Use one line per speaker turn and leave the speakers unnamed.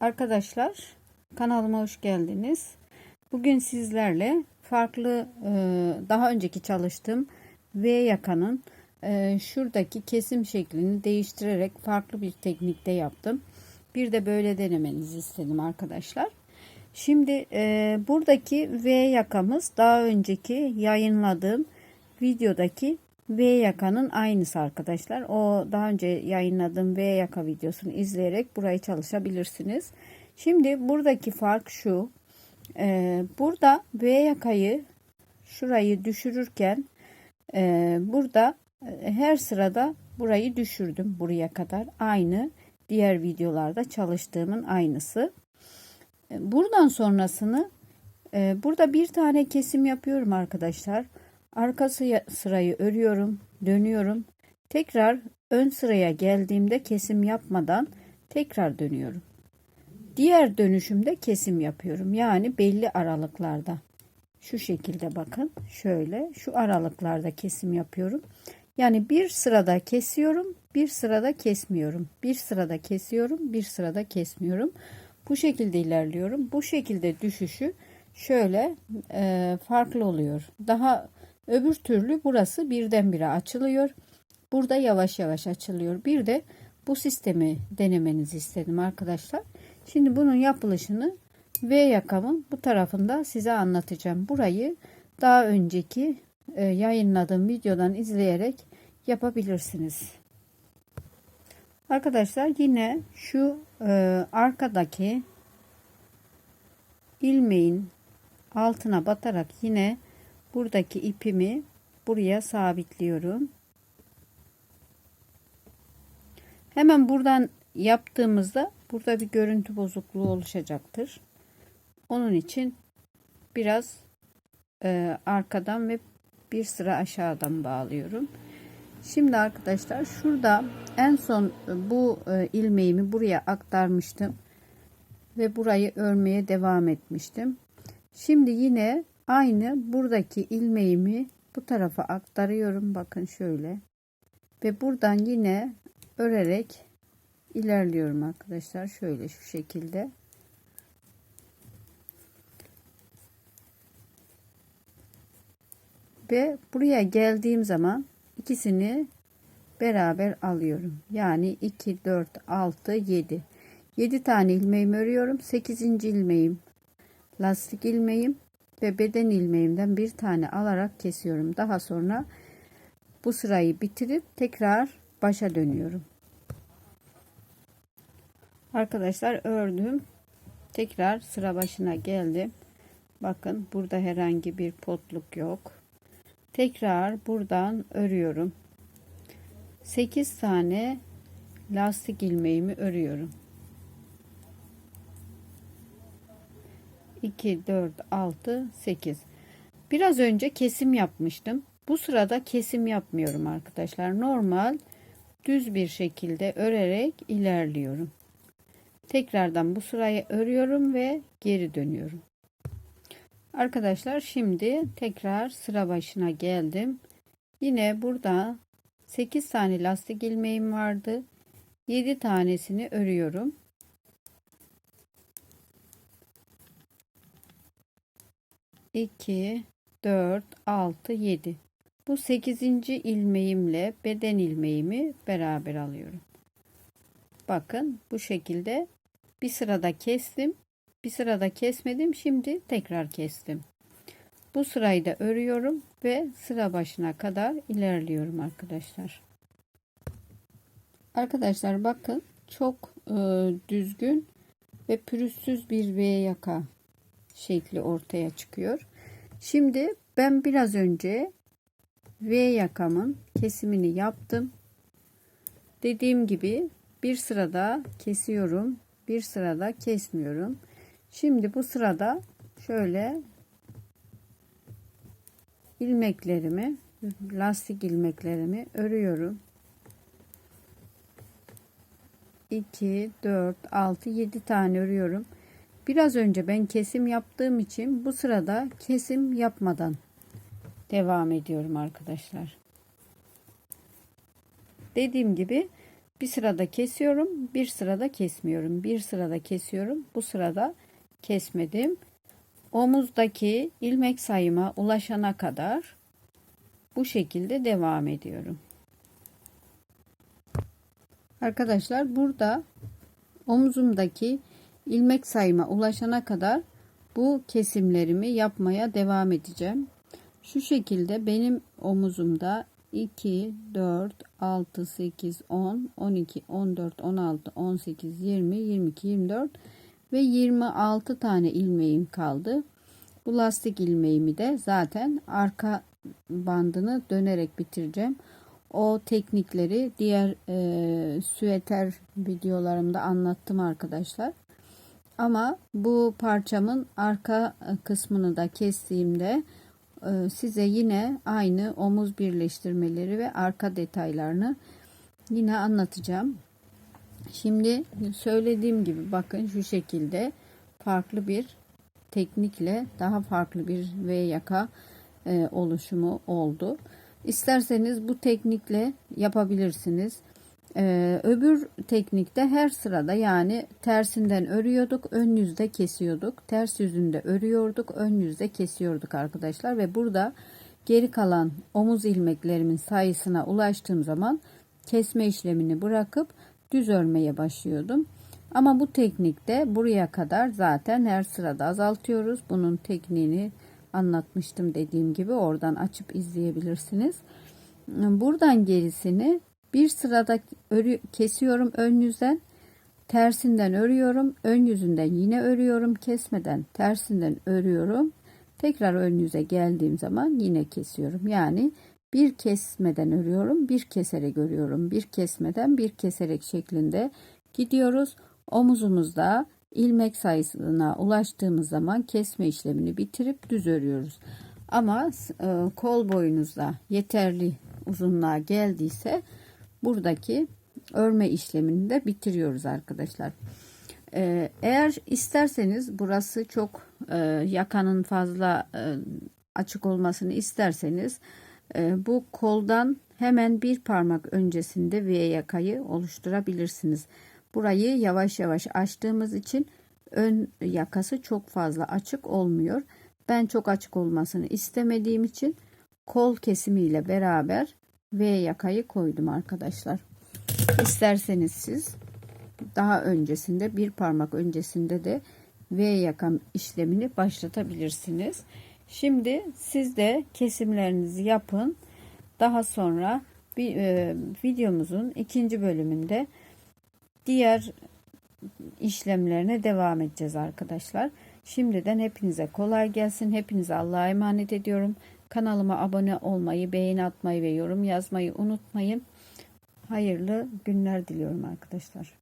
Arkadaşlar kanalıma hoş geldiniz. Bugün sizlerle farklı e, daha önceki çalıştığım V yakanın e, şuradaki kesim şeklini değiştirerek farklı bir teknikte yaptım. Bir de böyle denemenizi istedim arkadaşlar. Şimdi e, buradaki V yakamız daha önceki yayınladığım videodaki V yakanın aynısı arkadaşlar. O daha önce yayınladığım V yaka videosunu izleyerek burayı çalışabilirsiniz. Şimdi buradaki fark şu. Ee, burada V yakayı şurayı düşürürken e, burada e, her sırada burayı düşürdüm buraya kadar. Aynı diğer videolarda çalıştığımın aynısı. E, buradan sonrasını e, burada bir tane kesim yapıyorum arkadaşlar. Arka sırayı örüyorum, dönüyorum. Tekrar ön sıraya geldiğimde kesim yapmadan tekrar dönüyorum. Diğer dönüşümde kesim yapıyorum. Yani belli aralıklarda. Şu şekilde bakın. Şöyle şu aralıklarda kesim yapıyorum. Yani bir sırada kesiyorum, bir sırada kesmiyorum. Bir sırada kesiyorum, bir sırada kesmiyorum. Bu şekilde ilerliyorum. Bu şekilde düşüşü şöyle e, farklı oluyor. Daha Öbür türlü burası birdenbire açılıyor. Burada yavaş yavaş açılıyor. Bir de bu sistemi denemenizi istedim arkadaşlar. Şimdi bunun yapılışını V yakamın bu tarafında size anlatacağım. Burayı daha önceki e, yayınladığım videodan izleyerek yapabilirsiniz. Arkadaşlar yine şu e, arkadaki ilmeğin altına batarak yine buradaki ipimi buraya sabitliyorum. Hemen buradan yaptığımızda burada bir görüntü bozukluğu oluşacaktır. Onun için biraz e, arkadan ve bir sıra aşağıdan bağlıyorum. Şimdi arkadaşlar şurada en son bu e, ilmeğimi buraya aktarmıştım ve burayı örmeye devam etmiştim. Şimdi yine Aynı buradaki ilmeğimi bu tarafa aktarıyorum. Bakın şöyle. Ve buradan yine örerek ilerliyorum arkadaşlar. Şöyle şu şekilde. Ve buraya geldiğim zaman ikisini beraber alıyorum. Yani 2, 4, 6, 7. 7 tane ilmeğimi örüyorum. 8. ilmeğim lastik ilmeğim ve beden ilmeğimden bir tane alarak kesiyorum. Daha sonra bu sırayı bitirip tekrar başa dönüyorum. Arkadaşlar ördüm. Tekrar sıra başına geldim. Bakın burada herhangi bir potluk yok. Tekrar buradan örüyorum. 8 tane lastik ilmeğimi örüyorum. 2, 4, 6, 8. Biraz önce kesim yapmıştım. Bu sırada kesim yapmıyorum arkadaşlar. Normal düz bir şekilde örerek ilerliyorum. Tekrardan bu sırayı örüyorum ve geri dönüyorum. Arkadaşlar şimdi tekrar sıra başına geldim. Yine burada 8 tane lastik ilmeğim vardı. 7 tanesini örüyorum. 2, 4, 6, 7. Bu 8. ilmeğimle beden ilmeğimi beraber alıyorum. Bakın bu şekilde bir sırada kestim. Bir sırada kesmedim. Şimdi tekrar kestim. Bu sırayı da örüyorum ve sıra başına kadar ilerliyorum arkadaşlar. Arkadaşlar bakın çok e, düzgün ve pürüzsüz bir V yaka şekli ortaya çıkıyor. Şimdi ben biraz önce V yakamın kesimini yaptım. Dediğim gibi bir sırada kesiyorum. Bir sırada kesmiyorum. Şimdi bu sırada şöyle ilmeklerimi lastik ilmeklerimi örüyorum. 2 4 6 7 tane örüyorum. Biraz önce ben kesim yaptığım için bu sırada kesim yapmadan devam ediyorum arkadaşlar. Dediğim gibi bir sırada kesiyorum, bir sırada kesmiyorum. Bir sırada kesiyorum, bu sırada kesmedim. Omuzdaki ilmek sayıma ulaşana kadar bu şekilde devam ediyorum. Arkadaşlar burada omuzumdaki ilmek sayıma ulaşana kadar bu kesimlerimi yapmaya devam edeceğim. Şu şekilde benim omuzumda 2, 4, 6, 8, 10, 12, 14, 16, 18, 20, 22, 24 ve 26 tane ilmeğim kaldı. Bu lastik ilmeğimi de zaten arka bandını dönerek bitireceğim. O teknikleri diğer e, süeter videolarımda anlattım arkadaşlar. Ama bu parçamın arka kısmını da kestiğimde e, size yine aynı omuz birleştirmeleri ve arka detaylarını yine anlatacağım. Şimdi söylediğim gibi bakın şu şekilde farklı bir teknikle daha farklı bir V yaka e, oluşumu oldu. İsterseniz bu teknikle yapabilirsiniz. Ee, öbür teknikte her sırada yani tersinden örüyorduk, ön yüzde kesiyorduk. Ters yüzünde örüyorduk, ön yüzde kesiyorduk arkadaşlar ve burada geri kalan omuz ilmeklerimin sayısına ulaştığım zaman kesme işlemini bırakıp düz örmeye başlıyordum. Ama bu teknikte buraya kadar zaten her sırada azaltıyoruz. Bunun tekniğini anlatmıştım dediğim gibi oradan açıp izleyebilirsiniz. Buradan gerisini bir sırada örü, kesiyorum ön yüzden tersinden örüyorum ön yüzünden yine örüyorum kesmeden tersinden örüyorum. Tekrar ön yüze geldiğim zaman yine kesiyorum. Yani bir kesmeden örüyorum bir keserek örüyorum. Bir kesmeden bir keserek şeklinde gidiyoruz. Omuzumuzda ilmek sayısına ulaştığımız zaman kesme işlemini bitirip düz örüyoruz. Ama e, kol boyunuzda yeterli uzunluğa geldiyse buradaki örme işlemini de bitiriyoruz arkadaşlar. Ee, eğer isterseniz burası çok e, yakanın fazla e, açık olmasını isterseniz e, bu koldan hemen bir parmak öncesinde V yakayı oluşturabilirsiniz. Burayı yavaş yavaş açtığımız için ön yakası çok fazla açık olmuyor. Ben çok açık olmasını istemediğim için kol kesimiyle beraber V yakayı koydum arkadaşlar. İsterseniz siz daha öncesinde bir parmak öncesinde de V yakam işlemini başlatabilirsiniz. Şimdi siz de kesimlerinizi yapın. Daha sonra bir e, videomuzun ikinci bölümünde diğer işlemlerine devam edeceğiz arkadaşlar. Şimdiden hepinize kolay gelsin. Hepinize Allah'a emanet ediyorum. Kanalıma abone olmayı, beğeni atmayı ve yorum yazmayı unutmayın. Hayırlı günler diliyorum arkadaşlar.